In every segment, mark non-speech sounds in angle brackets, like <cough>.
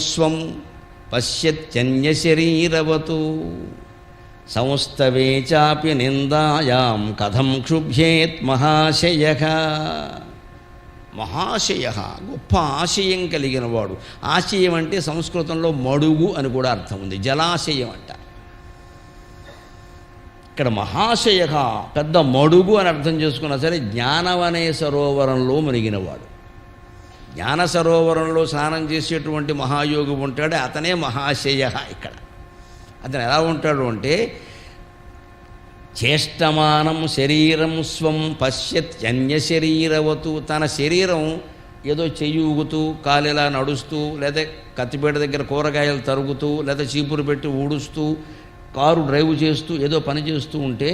స్వం పశ్యత్యన్యశరీరవతు. సంస్థవే చాపి నిందాయాం కథం క్షుభ్యేత్ మహాశయ. మహాశయ గొప్ప ఆశయం కలిగిన వాడు ఆశయం అంటే సంస్కృతంలో మడుగు అని కూడా అర్థం ఉంది. జలాశయం అంట. ఇక్కడ మహాశయ పెద్ద మడుగు అని అర్థం చేసుకున్నా సరే జ్ఞానవనే సరోవరంలో మునిగినవాడు. జ్ఞాన సరోవరంలో స్నానం చేసేటువంటి మహాయోగి ఉంటాడు అతనే మహాశయ ఇక్కడ. అతను ఎలా ఉంటాడు అంటే చేష్టమానం శరీరం స్వం పశ్యత్యన్య శరీరవతు తన శరీరం ఏదో చెయ్యి ఊగుతూ కాలిలా నడుస్తూ లేదా కత్తిపేట దగ్గర కూరగాయలు తరుగుతూ లేదా చీపురు పెట్టి ఊడుస్తూ కారు డ్రైవ్ చేస్తూ ఏదో పని చేస్తూ ఉంటే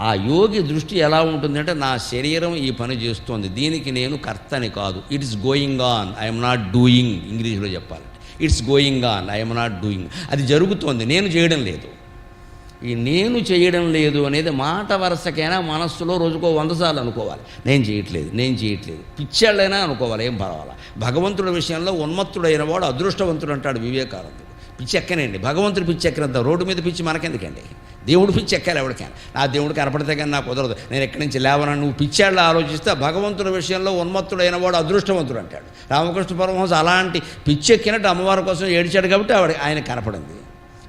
ఆ యోగి దృష్టి ఎలా ఉంటుందంటే నా శరీరం ఈ పని చేస్తోంది దీనికి నేను కర్తని కాదు. It's going on I'm not doing ఇంగ్లీష్లో చెప్పాలంటే. It's going on I'm not doing అది జరుగుతోంది. నేను చేయడం లేదు. ఈ నేను చేయడం లేదు అనేది మాట వరుసకైనా మనస్సులో రోజుకో వంద సార్లు అనుకోవాలి. నేను చేయట్లేదు నేను చేయట్లేదు. పిచ్చాళ్ళైనా అనుకోవాలి ఏం పర్వాలా. భగవంతుడి విషయంలో ఉన్మత్తుడైన వాడు అదృష్టవంతుడు అంటాడు వివేకానందుడు. పిచ్చి ఎక్కనండి భగవంతుడు పిచ్చి ఎక్కనంత రోడ్డు మీద పిచ్చి మనకెందుకండి? దేవుడు పిచ్చి ఎక్కాలి ఎవరికైనా. నా దేవుడు కనపడితే కానీ నాకు కుదరదు. నేను ఎక్కడి నుంచి లేవనని నువ్వు పిచ్చాళ్ళు ఆలోచిస్తే భగవంతుడి విషయంలో ఉన్మత్తుడైన వాడు అదృష్టవంతుడు అంటాడు. రామకృష్ణ పరమహంస అలాంటి పిచ్చి ఎక్కినట్టు అమ్మవారి కోసం ఏడిచాడు కాబట్టి ఆవిడ ఆయన కనపడింది.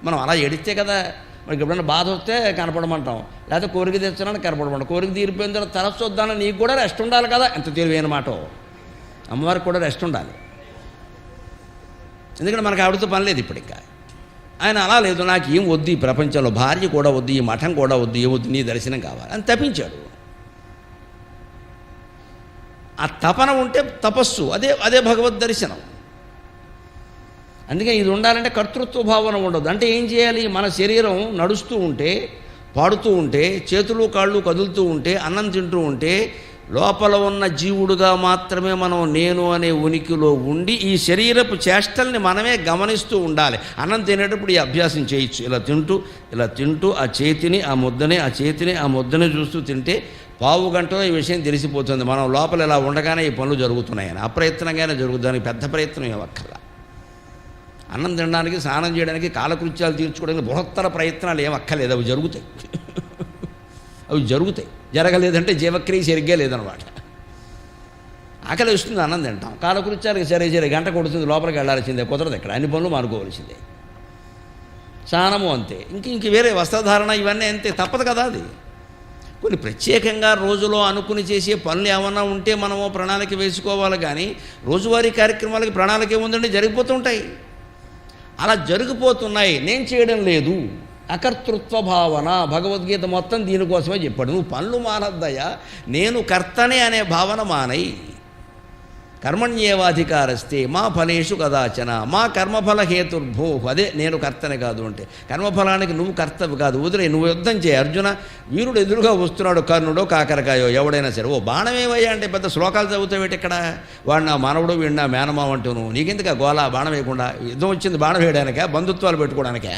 మనం అలా ఏడిస్తే కదా మనకి ఎప్పుడైనా బాధ వస్తే కనపడమంటాం. లేకపోతే కోరిక తెచ్చడానికి కనపడమంటాం. కోరిక తీరిపోయిన తర్వాత తరచు వద్దానని నీకు కూడా రెస్ట్ ఉండాలి కదా ఎంత తెలివైన మాట. అమ్మవారికి కూడా రెస్ట్ ఉండాలి. ఎందుకంటే మనకు ఆవిడతో పని లేదు ఇప్పుడు ఇంకా. ఆయన అలా లేదు నాకు ఏం వద్దు ఈ ప్రపంచంలో భార్య కూడా వద్దు ఈ మఠం కూడా వద్దు ఏ వద్దు నీ దర్శనం కావాలి అని తప్పించాడు ఆ తపన ఉంటే తపస్సు అదే అదే భగవద్ దర్శనం. అందుకే ఇది ఉండాలంటే కర్తృత్వ భావన ఉండదు. అంటే ఏం చేయాలి? మన శరీరం నడుస్తూ ఉంటే పాడుతూ ఉంటే చేతులు కాళ్ళు కదులుతూ ఉంటే అన్నం తింటూ ఉంటే లోపల ఉన్న జీవుడుగా మాత్రమే మనం నేను అనే ఉనికిలో ఉండి ఈ శరీరపు చేష్టల్ని మనమే గమనిస్తూ ఉండాలి. అన్నం తినేటప్పుడు ఈ అభ్యాసం చేయొచ్చు. ఇలా తింటూ ఇలా తింటూ ఆ చేతిని ఆ ముద్దని ఆ చేతిని ఆ ముద్దని చూస్తూ తింటే పావు గంటలో ఈ విషయం తెలిసిపోతుంది. మనం లోపల ఇలా ఉండగానే ఈ పనులు జరుగుతున్నాయని. అప్రయత్నంగానే జరుగుతుంది. పెద్ద ప్రయత్నం ఏమక్కర్లా. అన్నం తినడానికి స్నానం చేయడానికి కాలకృత్యాలు తీర్చుకోవడానికి బృహత్తర ప్రయత్నాలు ఏమక్కర్లేదు. అవి జరుగుతాయి. అవి జరుగుతాయి. జరగలేదంటే జీవక్రియ సరిగ్గా లేదనమాట ఆకలి వస్తుంది అన్నం తింటాం. కాలకృత్యాలకి సరే సరే గంట కొడుతుంది లోపలికి వెళ్ళాల్సిందే కుదరదు ఇక్కడ. అన్ని పనులు మానుకోవాల్సిందే. స్నానము అంతే. ఇంక ఇంక వేరే వస్త్రధారణ ఇవన్నీ అంతే. తప్పదు కదా అది. కొన్ని ప్రత్యేకంగా రోజులో అనుకుని చేసే పనులు ఏమన్నా ఉంటే మనము ప్రణాళిక వేసుకోవాలి కానీ రోజువారీ కార్యక్రమాలకి ప్రణాళిక ఏముందండి? జరిగిపోతుంటాయి అలా జరిగిపోతున్నాయి. నేను చేయడం లేదు. అకర్తృత్వ భావన భగవద్గీత మొత్తం దీనికోసమే చెప్పాడు. నువ్వు పనులు మానద్దయ్యా నేను కర్తనే అనే భావన మానై. కర్మణ్యేవాధికారస్తే మా ఫలేషు కదాచన మా కర్మఫల హేతుర్భో అదే నేను కర్తనే కాదు అంటే. కర్మఫలానికి నువ్వు కర్తవి కాదు. వదిలే నువ్వు యుద్ధం చేయి అర్జున. వీరుడు ఎదురుగా వస్తున్నాడు కర్ణుడో కాకరకాయో ఎవడైనా సరే. ఓ బాణమేవయ్యా అంటే పెద్ద శ్లోకాలు చదువుతావేటి ఇక్కడ? వాడు నా మానవుడు వీడు నా మేనమా అంటూను. నీకెందుకు గోలా బాణం వేయకుండా? యుద్ధం వచ్చింది బాణం వేయడానికా? బంధుత్వాలు పెట్టుకోవడానికే?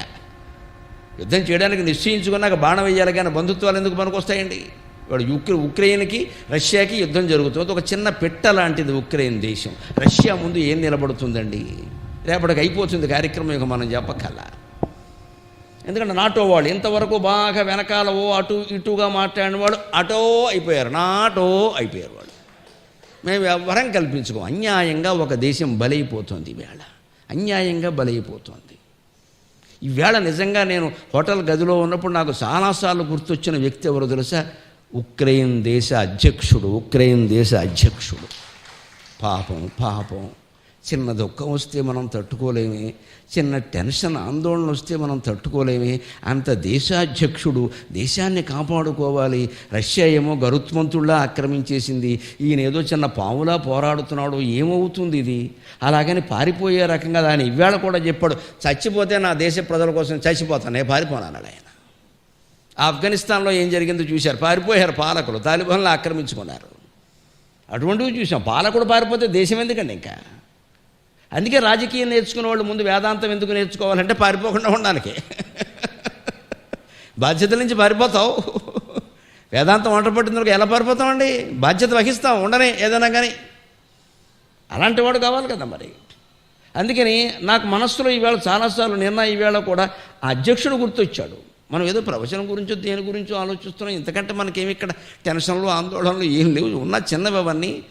యుద్ధం చేయడానికి నిశ్చయించుకున్నాక బాణం వేయాలి కానీ బంధుత్వాలు ఎందుకు పనికొస్తాయండి? వాడు యుక్రె ఉక్రెయిన్కి రష్యాకి యుద్ధం జరుగుతుంది. ఒక చిన్న పెట్ట లాంటిది ఉక్రెయిన్ దేశం. రష్యా ముందు ఏం నిలబడుతుందండి? రేపటికి అయిపోతుంది కార్యక్రమం ఇక మనం చెప్పకల ఎందుకంటే నాటో వాళ్ళు ఇంతవరకు బాగా వెనకాల ఓ అటు ఇటుగా మాట్లాడిన వాడు అటో అయిపోయారు. నాటో అయిపోయారు వాళ్ళు. మేము వరం కల్పించుకో. అన్యాయంగా ఒక దేశం బలైపోతుంది ఈవేళ. అన్యాయంగా బలైపోతుంది. ఈవేళ నిజంగా నేను హోటల్ గదిలో ఉన్నప్పుడు నాకు చాలాసార్లు గుర్తొచ్చిన వ్యక్తి ఎవరో తెలుసా? ఉక్రెయిన్ దేశ అధ్యక్షుడు ఉక్రెయిన్ దేశ అధ్యక్షుడు. పాపం పాపం. చిన్న దుఃఖం వస్తే మనం తట్టుకోలేమి చిన్న టెన్షన్ ఆందోళన వస్తే మనం తట్టుకోలేమి. అంత దేశాధ్యక్షుడు దేశాన్ని కాపాడుకోవాలి. రష్యా ఏమో గరుత్మంతుల్లా ఆక్రమించేసింది. ఈయన ఏదో చిన్న పాములా పోరాడుతున్నాడు. ఏమవుతుంది ఇది? అలాగని పారిపోయే రకంగా దాని ఇవాళ కూడా చెప్పాడు. చచ్చిపోతే నా దేశ ప్రజల కోసం చచ్చిపోతాను నేను పారిపోనాను ఆయన. ఆఫ్ఘనిస్తాన్లో ఏం జరిగిందో చూశారు. పారిపోయారు పాలకులు తాలిబాన్లు ఆక్రమించుకున్నారు. అటువంటివి చూసాం పాలకుడు పారిపోతే దేశం ఎందుకండి ఇంకా? అందుకే రాజకీయం నేర్చుకునే వాళ్ళు ముందు వేదాంతం ఎందుకు నేర్చుకోవాలంటే పారిపోకుండా ఉండడానికి. బాధ్యతల నుంచి పారిపోతావు. వేదాంతం వంట పట్టినందుకు ఎలా పారిపోతామండి? బాధ్యత వహిస్తాం ఉండనే ఏదైనా కానీ. అలాంటి వాడు కావాలి కదా మరి. అందుకని నాకు మనస్సులో ఈవేళ చాలాసార్లు నిన్న ఈవేళ కూడా ఆ అధ్యక్షుడు గుర్తొచ్చాడు. మనం ఏదో ప్రవచనం గురించో దేని గురించో ఆలోచిస్తున్నాం. ఇంతకంటే మనకేమి ఇక్కడ టెన్షన్లు ఆందోళనలు ఏం లేవు. ఉన్న చిన్నవి అవన్నీ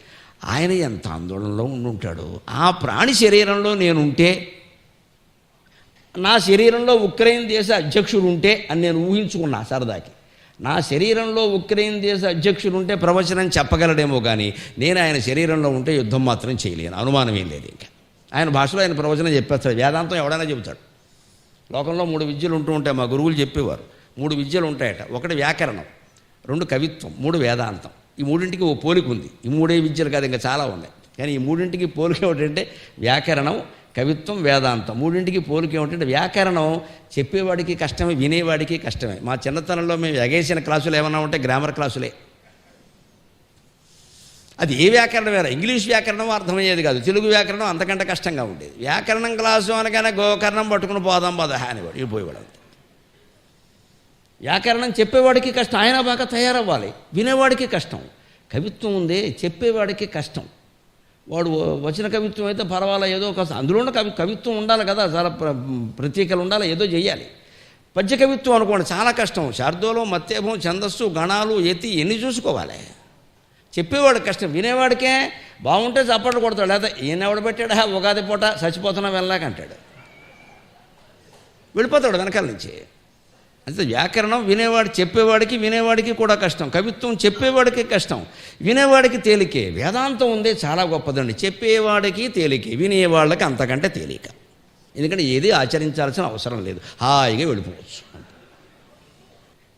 ఆయన ఎంత ఆందోళనలో ఉండుంటాడు? ఆ ప్రాణి శరీరంలో నేనుంటే నా శరీరంలో ఉక్రెయిన్ దేశ అధ్యక్షుడు ఉంటే అని నేను ఊహించుకున్నా సరదాకి. నా శరీరంలో ఉక్రెయిన్ దేశ అధ్యక్షుడు ఉంటే ప్రవచనం చెప్పగలడేమో కానీ నేను ఆయన శరీరంలో ఉంటే యుద్ధం మాత్రం చేయలేను. అనుమానం ఏం లేదు ఇంకా. ఆయన భాషలో ఆయన ప్రవచనం చెప్పేస్తాడు. వేదాంతం ఎవడైనా చెబుతాడు. లోకంలో మూడు విద్యలు ఉంటూ ఉంటాయి మా గురువులు చెప్పేవారు. మూడు విద్యలు ఉంటాయట. ఒకటి వ్యాకరణం రెండు కవిత్వం మూడు వేదాంతం. ఈ మూడింటికి ఓ పోలిక ఉంది. ఈ మూడే విద్యలు కాదు ఇంకా చాలా ఉన్నాయి. కానీ ఈ మూడింటికి పోలిక ఏమిటంటే వ్యాకరణం కవిత్వం వేదాంతం. మూడింటికి పోలిక ఏమిటంటే వ్యాకరణం చెప్పేవాడికి కష్టమే వినేవాడికి కష్టమే. మా చిన్నతనంలో మేము ఎగేసిన క్లాసులు ఏమన్నా ఉంటే గ్రామర్ క్లాసులే. అది ఏ వ్యాకరణం వేరే ఇంగ్లీష్ వ్యాకరణం అర్థమయ్యేది కాదు. తెలుగు వ్యాకరణం అంతకంటే కష్టంగా ఉండేది. వ్యాకరణం క్లాసు అనగానే గోకర్ణం పట్టుకుని పోదాం పద హానివాడు వెళ్ళిపోయేవాడు అంతే. వ్యాకరణం చెప్పేవాడికి కష్టం. ఆయన బాగా తయారవ్వాలి. వినేవాడికి కష్టం. కవిత్వం ఉందే చెప్పేవాడికి కష్టం. వాడు వచ్చిన కవిత్వం అయితే పర్వాలే ఏదో ఒక అందులోనే కవి కవిత్వం ఉండాలి కదా చాలా ప్ర- ప్రతీకలు ఉండాలి ఏదో చేయాలి పద్య కవిత్వం అనుకోండి చాలా కష్టం. శార్దూలం మత్యభం ఛందస్సు గణాలు ఎత్తి ఎన్ని చూసుకోవాలి? చెప్పేవాడు కష్టం. వినేవాడికే బాగుంటే చప్పట్లు కొడతాడు. లేదా ఈయన ఎవడ పెట్టాడా? ఉగాది పూట చచ్చిపోతున్నా వెళ్ళాకంటాడు వెళ్ళిపోతాడు వెనకాల నుంచి. అంటే వ్యాకరణం వినేవాడు చెప్పేవాడికి వినేవాడికి కూడా కష్టం. కవిత్వం చెప్పేవాడికి కష్టం. వినేవాడికి తేలికే. వేదాంతం ఉందే చాలా గొప్పదండి. చెప్పేవాడికి తేలికే. వినేవాళ్ళకి అంతకంటే తేలిక. ఎందుకంటే ఏది ఆచరించాల్సిన అవసరం లేదు. హాయిగా వెళ్ళిపోవచ్చు.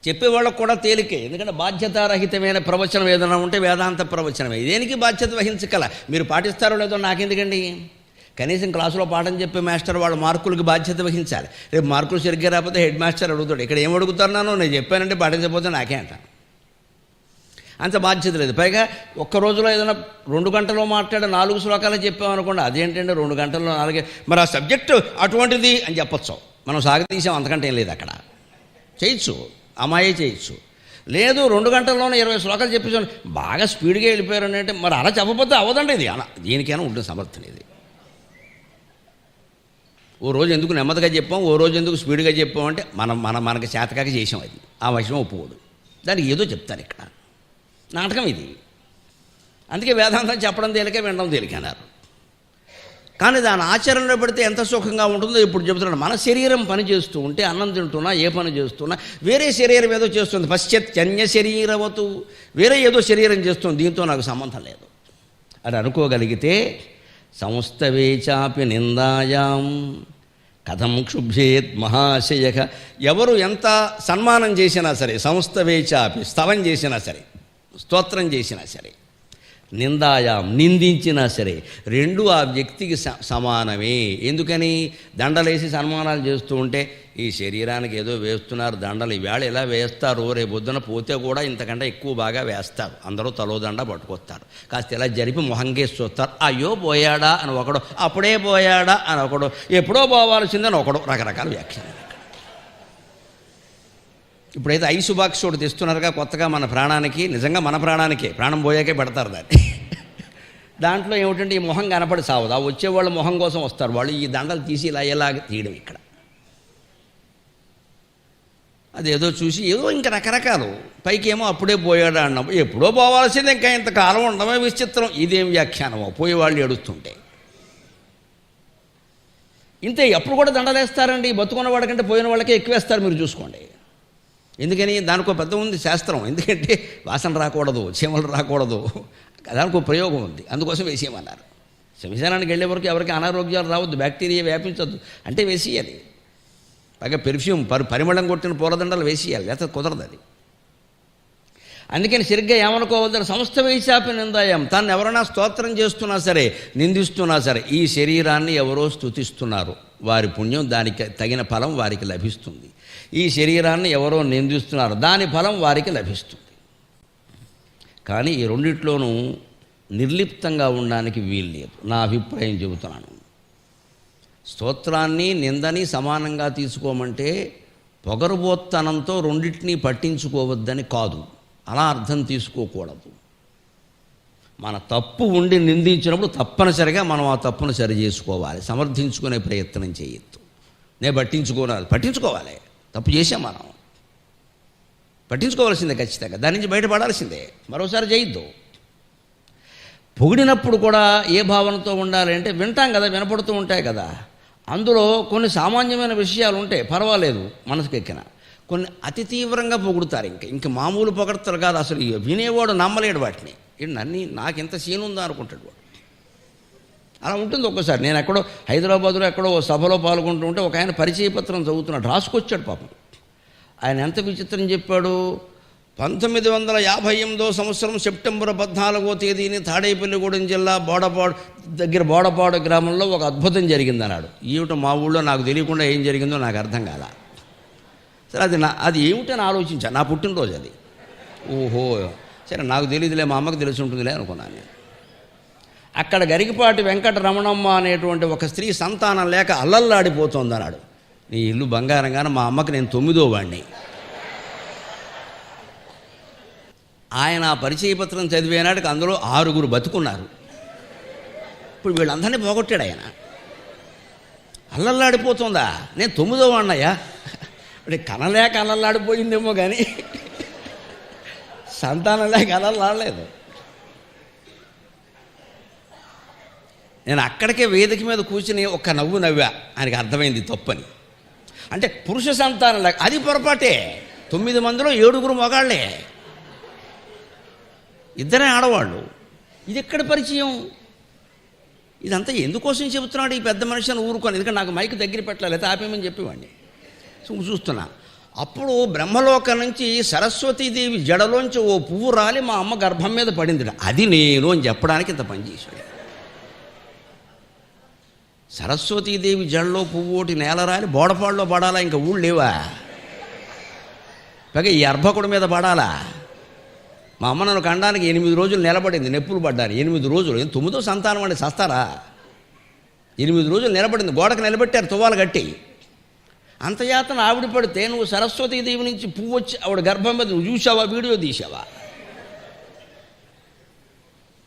చెప్పేవాళ్ళకు కూడా తేలికే. ఎందుకంటే బాధ్యతారహితమైన ప్రవచనం ఏదైనా ఉంటే వేదాంత ప్రవచనమే. దేనికి బాధ్యత వహించగల? మీరు పాటిస్తారో లేదో నాకెందుకండి? కనీసం క్లాసులో పాఠం చెప్పే మాస్టర్ వాళ్ళ మార్కులకి బాధ్యత వహించాలి. రేపు మార్కులు సరిగ్గా రాకపోతే హెడ్ మాస్టర్ అడుగుతాడు ఇక్కడ ఏం అడుగుతున్నానో నేను చెప్పానంటే పాటించకపోతే నాకే అంట. అంత బాధ్యత లేదు. పైగా ఒక్క రోజులో ఏదైనా రెండు గంటలో మాట్లాడే నాలుగు శ్లోకాలు చెప్పామనుకోండి అదేంటంటే రెండు గంటల్లో నాలుగే మరి ఆ సబ్జెక్టు అటువంటిది అని చెప్పొచ్చు. మనం సాగతీసాం అంతకంటే ఏం లేదు అక్కడ. చేయొచ్చు. అమ్మాయే చేయొచ్చు. లేదు రెండు గంటల్లోనే ఇరవై శ్లోకాలు చెప్పేసాను బాగా స్పీడ్గా వెళ్ళిపోయారు అంటే మరి అలా చెప్పకపోతే అవ్వదండి ఇది. అలా దేనికైనా ఉంటుంది సమర్థన ఇది. ఓ రోజు ఎందుకు నెమ్మదిగా చెప్పాం ఓ రోజు ఎందుకు స్పీడ్గా చెప్పాం అంటే మనం మన మనకి చేతకాక చేసాం అది. ఆ విషయం ఒప్పుకోడు. దానికి ఏదో చెప్తారు ఇక్కడ. నాటకం ఇది. అందుకే వేదాంతం చెప్పడం తేలికే వినడం తేలిక అన్నారు. కానీ దాని ఆచరణలో పెడితే ఎంత సుఖంగా ఉంటుందో ఇప్పుడు చెబుతున్నాడు. మన శరీరం పని చేస్తూ ఉంటే అన్నం తింటున్నా ఏ పని చేస్తున్నా వేరే శరీరం ఏదో చేస్తుంది. పశ్చత్యన్య శరీరవతు. వేరే ఏదో శరీరం చేస్తుంది. దీంతో నాకు సంబంధం లేదు. అని అనుకోగలిగితే సంస్థవే చాపి నిందాయాం. కథం క్షుభ్యేత్ మహాశయక ఎవరు ఎంత సన్మానం చేసినా సరే సంస్థవే చాపి స్తవం చేసినా సరే స్తోత్రం చేసినా సరే నిందాయాం నిందించినా సరే రెండు ఆ వ్యక్తికి స- సమానమే. ఎందుకని? దండలేసి సన్మానాలు చేస్తూ ఉంటే ఈ శరీరానికి ఏదో వేస్తున్నారు దండలు. ఈవేళ ఇలా వేస్తారు. రేపు పొద్దున పోతే కూడా ఇంతకంటే ఎక్కువ బాగా వేస్తారు. అందరూ తలో దండ పట్టుకొస్తారు. కాస్త ఇలా జరిపి మొహంగేసి చూస్తారు అయ్యో పోయాడా అని ఒకడు అప్పుడే పోయాడా అని ఒకడు ఎప్పుడో పోవాల్సిందని ఒకడు రకరకాల వ్యాఖ్యలు. ఇప్పుడైతే ఐసు బాక్స్ ఒకటి తెస్తున్నారుగా కొత్తగా మన ప్రాణానికి నిజంగా మన ప్రాణానికే. ప్రాణం పోయాకే పెడతారు దాన్ని. దాంట్లో ఏమిటంటే ఈ మొహం కనపడి సావదు. ఆ వచ్చేవాళ్ళు మొహం కోసం వస్తారు. వాళ్ళు ఈ దండలు తీసి ఇలా ఎలా తీయడం ఇక్కడ. అదేదో చూసి ఏదో ఇంకా రకరకాలు. పైకి ఏమో అప్పుడే పోయాడు అన్నాం ఎప్పుడో పోవాల్సింది ఇంకా ఇంతకాలం ఉండమే విచిత్రం. ఇదేం వ్యాఖ్యానమో పోయేవాళ్ళు ఏడుస్తుంటే. ఇంతే ఎప్పుడు కూడా దండలేస్తారండి బతుకున్న వాడికంటే పోయిన వాళ్ళకే ఎక్కువేస్తారు మీరు చూసుకోండి. ఎందుకని? దానికో పెద్ద ఉంది శాస్త్రం. ఎందుకంటే వాసన రాకూడదు చీమలు రాకూడదు. దానికో ప్రయోగం ఉంది. అందుకోసం వేసేయమన్నారు. శ్మశానానికి వెళ్ళే వరకు ఎవరికి అనారోగ్యాలు రావద్దు బ్యాక్టీరియా వ్యాపించవద్దు అంటే వేసేయాలి. పైగా పెర్ఫ్యూమ్ పరి పరిమళం కొట్టిన పూలదండలు వేసేయాలి లేకపోతే కుదరదు అది. అందుకని సరిగ్గా ఏమనుకోవద్దని సంస్థ వేశాపి నిందాయం. తను ఎవరైనా స్తోత్రం చేస్తున్నా సరే నిందిస్తున్నా సరే ఈ శరీరాన్ని ఎవరో స్తుతిస్తున్నారు. వారి పుణ్యం దానికి తగిన ఫలం వారికి లభిస్తుంది. ఈ శరీరాన్ని ఎవరో నిందిస్తున్నారు దాని ఫలం వారికి లభిస్తుంది. కానీ ఈ రెండిట్లోనూ నిర్లిప్తంగా ఉండడానికి వీలు లేదు నా అభిప్రాయం చెబుతున్నాను. స్తోత్రాన్ని నిందని సమానంగా తీసుకోమంటే పొగరుబోత్తనంతో రెండింటినీ పట్టించుకోవద్దని కాదు. అలా అర్థం తీసుకోకూడదు. మన తప్పు ఉండి నిందించినప్పుడు తప్పనిసరిగా మనం ఆ తప్పును సరి చేసుకోవాలి. సమర్థించుకునే ప్రయత్నం చేయొద్దు. నేను పట్టించుకోవాలి పట్టించుకోవాలి. తప్పు చేసాం మనం. పట్టించుకోవాల్సిందే ఖచ్చితంగా. దాని నుంచి బయటపడాల్సిందే. మరోసారి చేయొద్దు. పొగిడినప్పుడు కూడా ఏ భావనతో ఉండాలి అంటే వింటాం కదా వినపడుతూ ఉంటాయి కదా. అందులో కొన్ని సామాన్యమైన విషయాలు ఉంటాయి పర్వాలేదు మనసుకెక్కిన. కొన్ని అతి తీవ్రంగా పొగుడుతారు ఇంక. ఇంక మామూలు పొగడతారు కాదు అసలు వినేవాడు నమ్మలేడు వాటిని. నన్ను నాకు ఇంత సీన్ ఉందా అనుకుంటాడు వాడు. అలా ఉంటుంది ఒక్కసారి. నేను ఎక్కడో హైదరాబాద్లో ఎక్కడో ఓ సభలో పాల్గొంటూ ఉంటే ఒక ఆయన పరిచయ పత్రం చదువుతున్నాడు రాసుకొచ్చాడు పాపం. ఆయన ఎంత విచిత్రం చెప్పాడు పంతొమ్మిది వందల యాభై ఎనిమిదో సంవత్సరం సెప్టెంబర్ పద్నాలుగో తేదీని తాడేపల్లిగూడెం జిల్లా బోడపాడు దగ్గర బోడపాడు గ్రామంలో ఒక అద్భుతం జరిగింది అన్నాడు ఏమిటో మా ఊళ్ళో నాకు తెలియకుండా ఏం జరిగిందో నాకు అర్థం కాల. సరే అది నా అది ఏమిటని ఆలోచించా. నా పుట్టినరోజు అది. ఓహో సరే నాకు తెలియదులే మా అమ్మకి తెలిసి ఉంటుందిలే అనుకున్నాను నేను. అక్కడ గరికపాటి వెంకటరమణమ్మ అనేటువంటి ఒక స్త్రీ సంతానం లేక అల్లల్లాడిపోతుంది అన్నాడు నీ ఇల్లు బంగారంగానే మా అమ్మకి నేను తొమ్మిదో వాడిని ఆయన ఆ పరిచయ పత్రం చదివేనాటికి అందులో ఆరుగురు బతుకున్నారు. ఇప్పుడు వీళ్ళందరినీ పోగొట్టాడు ఆయన. అల్లల్లాడిపోతుందా? నేను తొమ్మిదో వాడినయ్యా. అంటే కనలేక అల్లల్లాడిపోయిందేమో కానీ సంతానం లేక అల్లల్లాడలేదు. నేను అక్కడికే వేదిక మీద కూర్చుని ఒక్క నవ్వు నవ్వా. ఆయనకి అర్థమైంది తప్పని. అంటే పురుష సంతానం లేక అది పొరపాటే. తొమ్మిది మందిలో ఏడుగురు మొగాళ్ళే ఇద్దరే ఆడవాళ్ళు. ఇది ఎక్కడ పరిచయం? ఇదంతా ఎందుకోసం చెబుతున్నాడు ఈ పెద్ద మనిషి అని ఊరుకొని? ఎందుకంటే నాకు మైక్ దగ్గర పెట్టలేదు ఆపేమని చెప్పేవాడిని. చూస్తున్నా. అప్పుడు బ్రహ్మలోకం నుంచి సరస్వతీదేవి జడలోంచి ఓ పువ్వు రాలి మా అమ్మ గర్భం మీద పడింది అది నేను అని చెప్పడానికి ఇంత పని చేశాడు. సరస్వతీదేవి జడలో పువ్వు ఒకటి నేల రాలి బోడపాడులో పడాలా? ఇంకా ఊళ్ళు లేవా? పైగా ఈ అర్భకుడి మీద పడాలా? మా అమ్మ నన్ను కండానికి ఎనిమిది రోజులు నిలబడింది నొప్పులు పడ్డాను ఎనిమిది రోజులు. తొమ్మిదో సంతానం అండి సస్తారా ఎనిమిది రోజులు నిలబడింది గోడకు నిలబెట్టారు తువ్వాలు కట్టి అంత యాతన ఆవిడ పడితే నువ్వు సరస్వతీదేవి నుంచి పువ్వు వచ్చి ఆవిడ గర్భం మీద నువ్వు చూసావా వీడియో తీసావా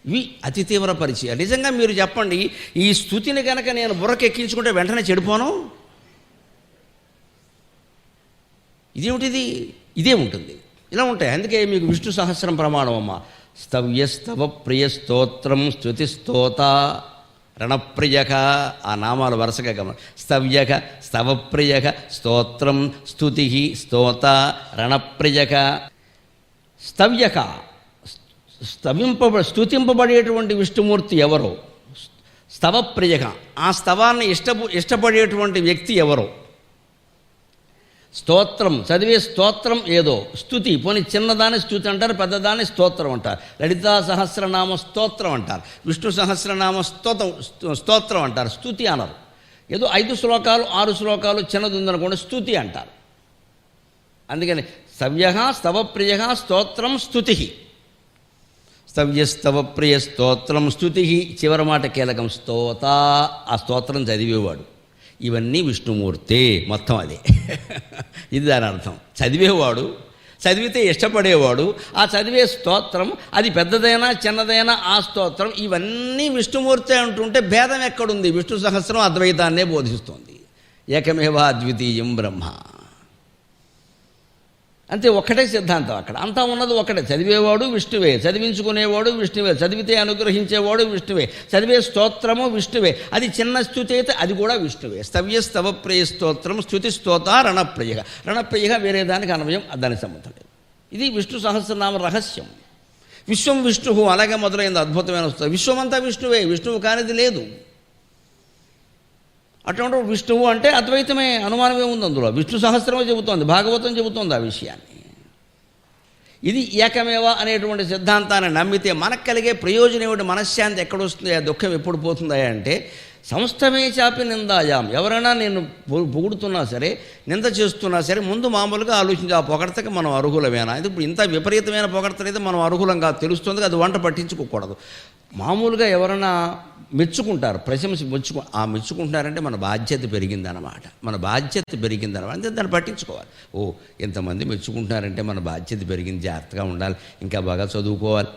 ఇవి అతి తీవ్ర పరిచయం. నిజంగా మీరు చెప్పండి ఈ స్థుతిని కనుక నేను బుర్రకెక్కించుకుంటే వెంటనే చెడిపోను? ఇదేమిటిది? ఇదే ఉంటుంది ఇలా ఉంటాయి. అందుకే మీకు విష్ణు సహస్రం ప్రమాణం అమ్మ. స్తవ్య స్తవ ప్రియ స్తోత్రం స్తుతి స్తోత రణప్రియక ఆ నామాలు వరుసగా గమన స్తవ్యక స్తవప్రియక స్తోత్రం స్తుతి స్తోత రణప్రియక స్తవ్యక స్తవింపబ స్తుతింపబడేటువంటి విష్ణుమూర్తి ఎవరో? స్తవప్రియక ఆ స్తవాన్ని ఇష్టపు ఇష్టపడేటువంటి వ్యక్తి ఎవరో? స్తోత్రం చదివే స్తోత్రం ఏదో స్థుతి పోనీ చిన్నదాన్ని స్థుతి అంటారు పెద్దదాన్ని స్తోత్రం అంటారు. లలితా సహస్రనామ స్తోత్రం అంటారు. విష్ణు సహస్రనామ స్తోత్రం స్తోత్రం అంటారు. స్థుతి అనరు. ఏదో ఐదు శ్లోకాలు ఆరు శ్లోకాలు చిన్నది ఉందనుకోండి స్థుతి అంటారు. అందుకని సవ్య స్తవప్రియ స్తోత్రం స్థుతి స్తవ్యస్తవ ప్రియ స్తోత్రం స్థుతి చివరి మాట కీలకం స్తోత. ఆ స్తోత్రం చదివేవాడు. ఇవన్నీ విష్ణుమూర్తే మొత్తం అదే. <laughs> ఇది దాని అర్థం. చదివేవాడు చదివితే ఇష్టపడేవాడు ఆ చదివే స్తోత్రం అది పెద్దదైనా చిన్నదైనా ఆ స్తోత్రం ఇవన్నీ విష్ణుమూర్తి అంటుంటే భేదం ఎక్కడుంది? విష్ణు సహస్రం అద్వైతాన్నే బోధిస్తోంది. ఏకమేవా అద్వితీయం బ్రహ్మ. అంతే ఒక్కటే సిద్ధాంతం అక్కడ. అంతా ఉన్నది ఒకటే చదివేవాడు విష్ణువే. చదివించుకునేవాడు విష్ణువే. చదివితే అనుగ్రహించేవాడు విష్ణువే. చదివే స్తోత్రము విష్ణువే. అది చిన్న స్థుతి అయితే అది కూడా విష్ణువే. స్తవ్య స్తవప్రియ స్తోత్రం స్థుతి స్తోత రణప్రియ రణప్రియ వేరే దానికి అన్వయం దానికి సంబంధం లేదు. ఇది విష్ణు సహస్రనామ రహస్యం. విశ్వం విష్ణువు అలాగే మొదలైంది అద్భుతమైన విశ్వమంతా విష్ణువే. విష్ణువు కానిది లేదు. అటువంటి విష్ణువు అంటే అద్వైతమే అనుమానమే ఉంది అందులో. విష్ణు సహస్రమే చెబుతోంది భాగవతం చెబుతోంది ఆ విషయాన్ని. ఇది ఏకమేవ అనేటువంటి సిద్ధాంతాన్ని నమ్మితే మనకు కలిగే ప్రయోజనం ఏమిటి మనశ్శాంతి ఎక్కడొస్తుంది ఆ దుఃఖం ఎప్పుడు పోతుందా అంటే సంస్థమే చాపి నిందాయాం. ఎవరైనా నేను పొగుడుతున్నా సరే నింద చేస్తున్నా సరే ముందు మామూలుగా ఆలోచించి ఆ పొగడతకి మనం అర్హులమేనా? ఇది ఇప్పుడు ఇంత విపరీతమైన పొగడతలైతే మనం అర్హులంగా తెలుస్తుంది అది వంట పట్టించుకోకూడదు. మామూలుగా ఎవరైనా మెచ్చుకుంటారు ప్రశంస మెచ్చుకు ఆ మెచ్చుకుంటున్నారంటే మన బాధ్యత పెరిగిందనమాట మన బాధ్యత పెరిగిందనమాట అంతే దాన్ని పట్టించుకోవాలి. ఓ ఇంతమంది మెచ్చుకుంటున్నారంటే మన బాధ్యత పెరిగింది జాగ్రత్తగా ఉండాలి ఇంకా బాగా చదువుకోవాలి.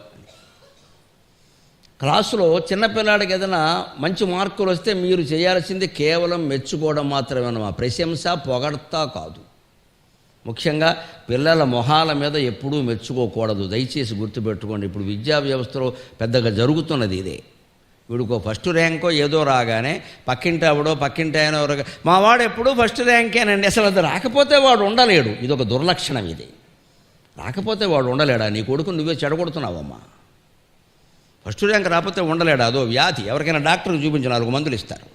క్లాసులో చిన్నపిల్లాడికి ఏదైనా మంచి మార్కులు వస్తే మీరు చేయాల్సింది కేవలం మెచ్చుకోవడం మాత్రమేనమా ప్రశంస పొగడతా కాదు. ముఖ్యంగా పిల్లల మొహాల మీద ఎప్పుడూ మెచ్చుకోకూడదు. దయచేసి గుర్తుపెట్టుకోండి. ఇప్పుడు విద్యా వ్యవస్థలో పెద్దగా జరుగుతున్నది ఇదే. వీడికో ఫస్ట్ ర్యాంకో ఏదో రాగానే పక్కింటి ఆవిడో పక్కింటి ఆయన ఎవరో మా వాడు ఎప్పుడూ ఫస్ట్ ర్యాంకేనండి. అసలు అది రాకపోతే వాడు ఉండలేడు. ఇది ఒక దుర్లక్షణం ఇది. రాకపోతే వాడు ఉండలేడా? నీ కొడుకు నువ్వే చెడగొడుతున్నావమ్మా. ఫస్ట్ ర్యాంక్ రాకపోతే ఉండలేడా? అదో వ్యాధి. ఎవరికైనా డాక్టర్కి చూపించి నాలుగు మందులు ఇస్తారు.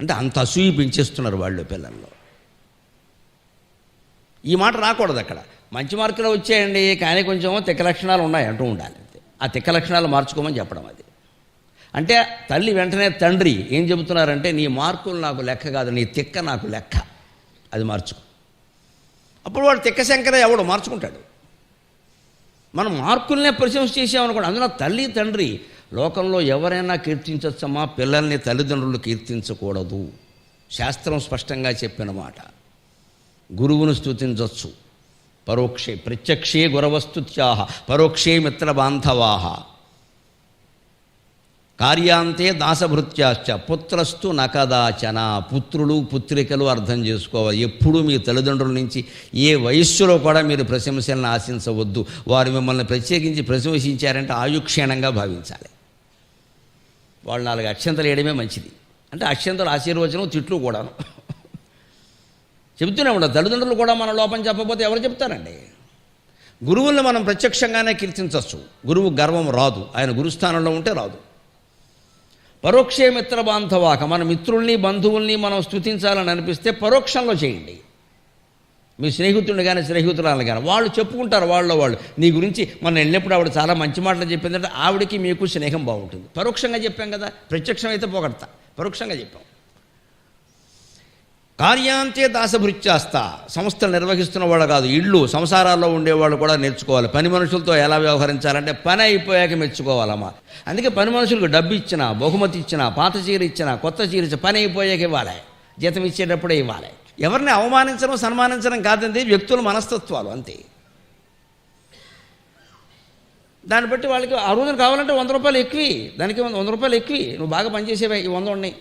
అంటే అంత అసూయి పెంచేస్తున్నారు వాళ్ళు పిల్లల్లో. ఈ మాట రాకూడదు అక్కడ. మంచి మార్కులు వచ్చాయండి కానీ కొంచెం తిక్క లక్షణాలు ఉన్నాయి అంటూ ఉండాలి అంతే. ఆ తిక్క లక్షణాలు మార్చుకోమని చెప్పడం అది. అంటే తల్లి వెంటనే తండ్రి ఏం చెబుతున్నారంటే నీ మార్కులు నాకు లెక్క కాదు నీ తిక్క నాకు లెక్క. అది మార్చుకో. అప్పుడు వాడు తిక్క శంకర ఎవడు మార్చుకుంటాడు. మనం మార్కుల్నే ప్రశంస చేసామనుకోండి అందులో తల్లి తండ్రి లోకంలో ఎవరైనా కీర్తించవచ్చమ్మా పిల్లల్ని తల్లిదండ్రులు కీర్తించకూడదు. శాస్త్రం స్పష్టంగా చెప్పిన మాట. గురువును స్థుతించవచ్చు పరోక్షే ప్రత్యక్షే గురవస్తుత్యాహ పరోక్షే మిత్రబాంధవాహ. కార్యాంతే దాసభృత్యాశ్చ పుత్రస్తు నకదాచన పుత్రులు పుత్రికలు అర్థం చేసుకోవాలి. ఎప్పుడూ మీ తల్లిదండ్రుల నుంచి ఏ వయస్సులో కూడా మీరు ప్రశంసలను ఆశించవద్దు. వారు మిమ్మల్ని ప్రత్యేకించి ప్రశంసించారంటే ఆయుక్షీణంగా భావించాలి. వాళ్ళు నాలుగు అక్షంతలు వేయడమే మంచిది. అంటే అక్షంతలు ఆశీర్వచనం తిట్లు కూడాను. చెబుతూనే ఉండదు తల్లిదండ్రులు కూడా మన లోపం చెప్పకపోతే ఎవరు చెప్తారండి? గురువుల్ని మనం ప్రత్యక్షంగానే కీర్తించవచ్చు. గురువు గర్వం రాదు. ఆయన గురుస్థానంలో ఉంటే రాదు. పరోక్షే మిత్ర బాంధవాక మన మిత్రుల్ని బంధువుల్ని మనం స్థుతించాలని అనిపిస్తే పరోక్షంలో చేయండి. మీ స్నేహితుడిని కానీ స్నేహితురాలు కానీ వాళ్ళు చెప్పుకుంటారు వాళ్ళ వాళ్ళు. నీ గురించి మనం వెళ్ళినప్పుడు ఆవిడ చాలా మంచి మాటలు చెప్పిందంటే ఆవిడకి మీకు స్నేహం బాగుంటుంది. పరోక్షంగా చెప్పాం కదా ప్రత్యక్షం అయితే పోగొడతా. పరోక్షంగా చెప్పాం. కార్యాంతే దాసభృత్యాస్త. సంస్థలు నిర్వహిస్తున్న వాళ్ళు కాదు ఇళ్ళు సంసారాల్లో ఉండేవాళ్ళు కూడా నేర్చుకోవాలి. పని మనుషులతో ఎలా వ్యవహరించాలంటే పని అయిపోయాక మెచ్చుకోవాలమ్మా. అందుకే పని మనుషులకు డబ్బు ఇచ్చినా బహుమతి ఇచ్చినా పాత చీర ఇచ్చినా కొత్త చీర ఇచ్చిన పని అయిపోయాక ఇవ్వాలి. జీతం ఇచ్చేటప్పుడే ఇవ్వాలి. ఎవరిని అవమానించడం సన్మానించడం కాదండి వ్యక్తుల మనస్తత్వాలు అంతే. దాన్ని బట్టి వాళ్ళకి ఆ రోజున కావాలంటే వంద రూపాయలు ఎక్కువ దానికి వంద వంద రూపాయలు ఎక్కువ. నువ్వు బాగా పనిచేసేవి ఈ వంద ఉన్నాయి.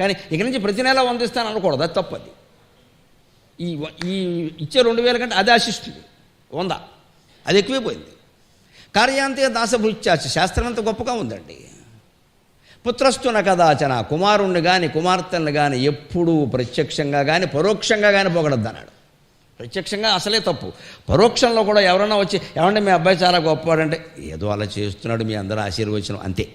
కానీ ఇక నుంచి ప్రతి నెల వంద ఇస్తాను అనకూడదు అది తప్పది ఈ ఈ ఇచ్చే రెండు వేల కంటే అది ఆశిస్తుంది. వంద. అది ఎక్కువైపోయింది. కార్యాంతే దాసభృత్యాచ శాస్త్రం అంత గొప్పగా ఉందండి. పుత్రస్తున కదాచన కుమారుణ్ణి కానీ కుమార్తెను కానీ ఎప్పుడూ ప్రత్యక్షంగా కానీ పరోక్షంగా కానీ పొగడద్దు అన్నాడు ప్రత్యక్షంగా అసలే తప్పు. పరోక్షంలో కూడా ఎవరైనా వచ్చి ఏమంటే మీ అబ్బాయి చాలా గొప్పవాడంటే ఏదో అలా చేస్తున్నాడు మీ అందరూ ఆశీర్వచనం అంతే.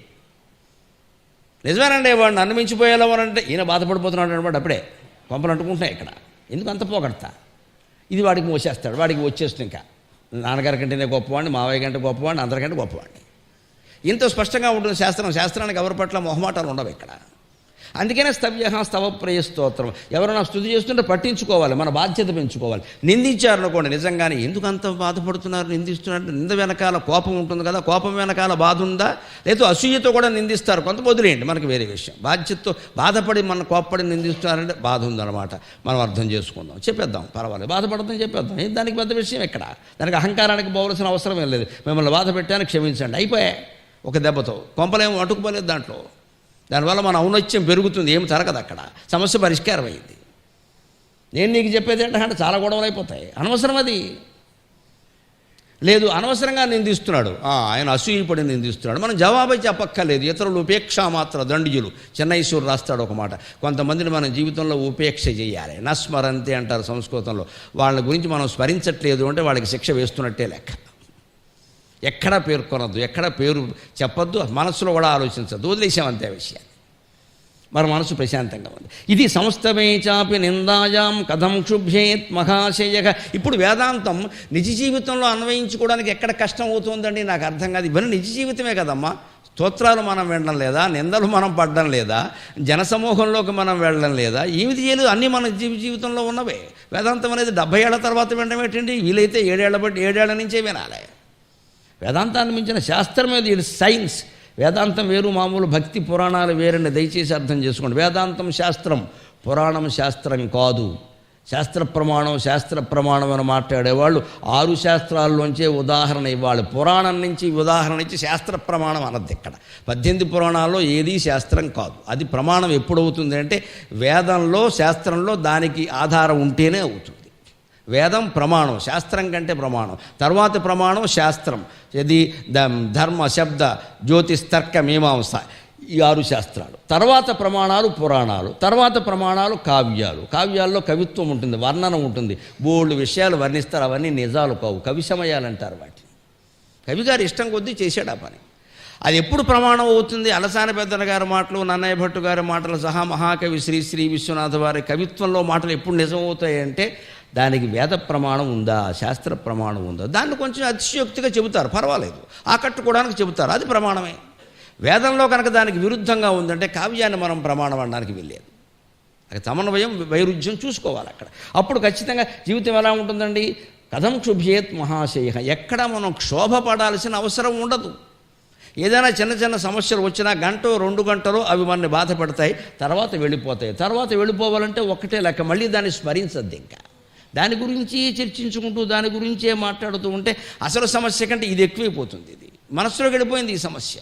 నిజమేనండి వాడిని నన్ను మించిపోయేలా అంటే ఈయన బాధపడిపోతున్నాడు అనమాట అప్పుడే. కొంపలు అంటుకుంటున్నాయి ఇక్కడ. ఎందుకు అంత పోగొడతా? ఇది వాడికి మోసేస్తాడు వాడికి వచ్చేస్తుంది ఇంకా. నాన్నగారి కంటేనే గొప్పవాడిని మావయ్య కంటే గొప్పవాడిని అందరికంటే గొప్పవాడిని. ఇంత స్పష్టంగా ఉంటుంది శాస్త్రం. శాస్త్రానికి ఎవరి పట్ల మొహమాటాలు ఉండవు ఇక్కడ. అందుకనే స్తవ్య స్తవప్రయ స్తోత్రం. ఎవరైనా స్థుతి చేస్తుంటే పట్టించుకోవాలి మన బాధ్యత పెంచుకోవాలి. నిందించారనుకోండి నిజంగానే ఎందుకు అంత బాధపడుతున్నారు నిందిస్తున్నారు? నింద వెనకాల కోపం ఉంటుంది కదా కోపం వెనకాల బాధ ఉందా? లేదా అసూయతో కూడా నిందిస్తారు. కొంత వదిలేయండి మనకి వేరే విషయం. బాధ్యతతో బాధపడి మన కోప్పడి నిందిస్తున్నారంటే బాధ ఉందన్నమాట. మనం అర్థం చేసుకుందాం. చెప్పేద్దాం పర్వాలేదు. బాధపడతాం చెప్పేద్దాం. ఏం దానికి పెద్ద విషయం ఎక్కడ దానికి అహంకారానికి పోవలసిన అవసరం ఏం లేదు. మిమ్మల్ని బాధ పెట్టాను క్షమించండి. అయిపోయాయి. ఒక దెబ్బతో. కొంపలేమో అటుకుపోలేదు దాంట్లో. దానివల్ల మన ఔన్నత్యం పెరుగుతుంది ఏమి తరగదు అక్కడ. సమస్య పరిష్కారం అయింది నేను నీకు చెప్పేది ఏంటంటే చాలా గొడవలు అయిపోతాయి. అనవసరం అది. లేదు అనవసరంగా నిందిస్తున్నాడు. ఆయన అసూయపడి నిందిస్తున్నాడు. మనం జవాబే చెప్పక్కర్లేదు. ఇతరులు ఉపేక్ష మాత్ర దండియులు. చెన్నైశ్వరు రాస్తాడు ఒక మాట. కొంతమందిని మన జీవితంలో ఉపేక్ష చేయాలి. నస్మరంతే అంటారు సంస్కృతంలో. వాళ్ళ గురించి మనం స్మరించట్లేదు అంటే వాళ్ళకి శిక్ష వేస్తున్నట్టే లెక్క. ఎక్కడ పేర్కొనద్దు ఎక్కడ పేరు చెప్పొద్దు మనసులో కూడా ఆలోచించద్దు వదిలేసాం అంతే విషయాన్ని. మరి మనసు ప్రశాంతంగా ఉంది. ఇది సంస్థమే చాపి నిందాయాం కథం క్షుభ్యేత్ మహాశయ. ఇప్పుడు వేదాంతం నిజ జీవితంలో అన్వయించుకోవడానికి ఎక్కడ కష్టం అవుతుందండి? నాకు అర్థం కాదు. ఇవన్నీ నిజ జీవితమే కదమ్మా. స్తోత్రాలు మనం వినడం లేదా? నిందలు మనం పడడం లేదా? జనసమూహంలోకి మనం వెళ్ళడం లేదా? ఏమిటి చేయలేదు? అన్నీ మన జీవ జీవితంలో ఉన్నవే. వేదాంతం అనేది డెబ్బై ఏళ్ళ తర్వాత వినడం ఏంటండి? వీలైతే ఏడేళ్ళ బట్టి ఏడేళ్ళ నుంచే వినాలి. వేదాంతాన్ని మించిన శాస్త్రం ఏది ఇది సైన్స్. వేదాంతం వేరు మామూలు భక్తి పురాణాలు వేరని దయచేసి అర్థం చేసుకోండి. వేదాంతం శాస్త్రం పురాణం శాస్త్రం కాదు. శాస్త్ర ప్రమాణం శాస్త్ర ప్రమాణం అని మాట్లాడేవాళ్ళు ఆరు శాస్త్రాల్లోంచే ఉదాహరణ ఇవ్వాలి. పురాణం నుంచి ఉదాహరణ ఇచ్చి శాస్త్ర ప్రమాణం అనద్దు ఇక్కడ. పద్దెనిమిది పురాణాల్లో ఏదీ శాస్త్రం కాదు. అది ప్రమాణం ఎప్పుడవుతుంది అంటే వేదంలో శాస్త్రంలో దానికి ఆధారం ఉంటేనే అవుతుంది. వేదం ప్రమాణం శాస్త్రం కంటే ప్రమాణం. తర్వాత ప్రమాణం శాస్త్రం. ఇది ధర్మ శబ్ద జ్యోతిస్తర్క మీమాంస ఈ ఆరు శాస్త్రాలు. తర్వాత ప్రమాణాలు పురాణాలు తర్వాత ప్రమాణాలు కావ్యాలు. కావ్యాల్లో కవిత్వం ఉంటుంది వర్ణన ఉంటుంది. బోల్డ్ విషయాలు వర్ణిస్తారు అవన్నీ నిజాలు కావు. కవి సమయాలు అంటారు వాటిని కవిగారు ఇష్టం కొద్దీ చేశాడు ఆ పని. అది ఎప్పుడు ప్రమాణం అవుతుంది? అలసాని పెద్దల గారి మాటలు నన్నయ్య భట్టు గారి మాటలు సహా మహాకవి శ్రీ శ్రీ విశ్వనాథ వారి కవిత్వంలో మాటలు ఎప్పుడు నిజమవుతాయంటే దానికి వేద ప్రమాణం ఉందా శాస్త్ర ప్రమాణం ఉందా? దాన్ని కొంచెం అతిశయోక్తిగా చెబుతారు పర్వాలేదు. ఆకట్టుకోవడానికి చెబుతారు అది ప్రమాణమే. వేదంలో కనుక దానికి విరుద్ధంగా ఉందంటే కావ్యాన్ని మనం ప్రమాణం అనడానికి వెళ్ళేది అది సమన్వయం వైరుధ్యం చూసుకోవాలి అక్కడ. అప్పుడు ఖచ్చితంగా జీవితం ఎలా ఉంటుందండి? కథం క్షుభ్యేత్ మహాశయ. ఎక్కడ మనం క్షోభపడాల్సిన అవసరం ఉండదు. ఏదైనా చిన్న చిన్న సమస్యలు వచ్చినా గంట రెండు గంటలు అవి మనని బాధపడతాయి తర్వాత వెళ్ళిపోతాయి. తర్వాత వెళ్ళిపోవాలంటే ఒక్కటే లెక్క మళ్ళీ దాన్ని స్మరించద్దు ఇంకా. దాని గురించి చర్చించుకుంటూ దాని గురించే మాట్లాడుతూ ఉంటే అసలు సమస్య కంటే ఇది ఎక్కువైపోతుంది ఇది. మనసులో గడిపోయింది ఈ సమస్య.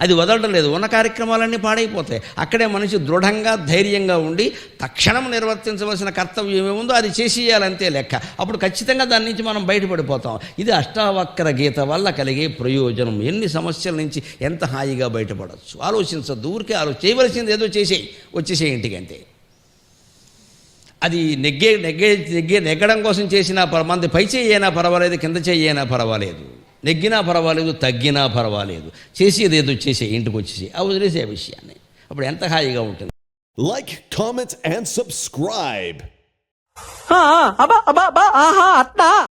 అది వదలడం లేదు. ఉన్న కార్యక్రమాలన్నీ పాడైపోతాయి. అక్కడే మనిషి దృఢంగా ధైర్యంగా ఉండి తక్షణం నిర్వర్తించవలసిన కర్తవ్యం ఏముందో అది చేసేయాలంతే లెక్క. అప్పుడు ఖచ్చితంగా దాని నుంచి మనం బయటపడిపోతాం. ఇది అష్టావక్ర గీత వల్ల కలిగే ప్రయోజనం. ఎన్ని సమస్యల నుంచి ఎంత హాయిగా బయటపడవచ్చు ఆలోచించద్దు. ఊరికే ఆలోచన చేయవలసింది ఏదో చేసేయి. వచ్చేసే ఇంటికి అంతే. అది నెగ్గే నెగ్గే నెగ్గే నెగ్గడం కోసం చేసినా పర మంది పై చేయైనా పర్వాలేదు కింద చేయైనా పర్వాలేదు. నెగ్గినా పర్వాలేదు తగ్గినా పర్వాలేదు. చేసేది ఏదో చేసే ఇంటికి వచ్చేసి ఆ వదిలేసే ఆ విషయాన్ని. అప్పుడు ఎంత హాయిగా ఉంటుంది. Like, comment, and subscribe. ఆ, అబ్బా అబ్బా అబ్బా ఆహా అత్తా.